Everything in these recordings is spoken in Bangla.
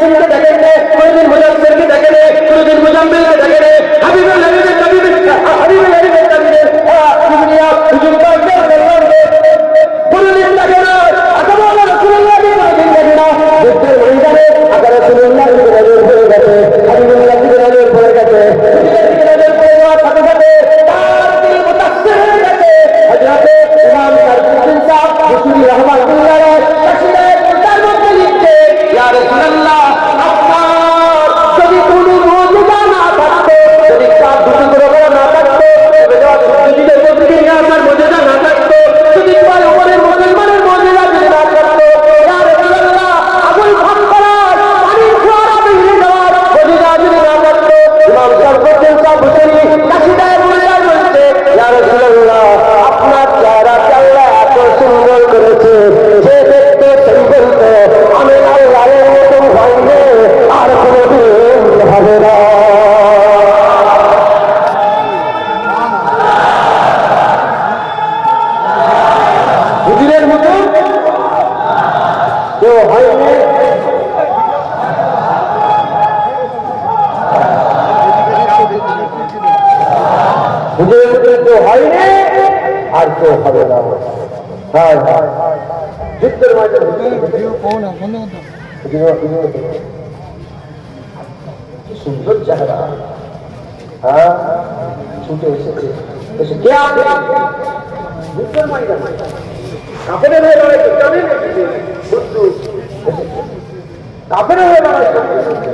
सिंह के डगर में कोई दिन हो जाते অজন্তা ভুতারি কাশিদার ভুলের কেউ হয়নি আর কেউ হবে না। হ্যাঁ হ্যাঁ যুদ্ধের মাঝে সুন্দর চেহারা। হ্যাঁ? ছুটে এসেছে। এসে কে আপনি? যুদ্ধের মাঝে। কাপড়ের হয়ে দাঁড়ায় জানেন বন্ধু কাপড়ের হয়ে দাঁড়ায়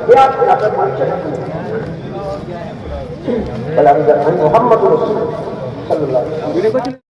কে আপনি? আপনার মানুষের বলে আমি মোহাম্মদ রসুল। সাল্লাহ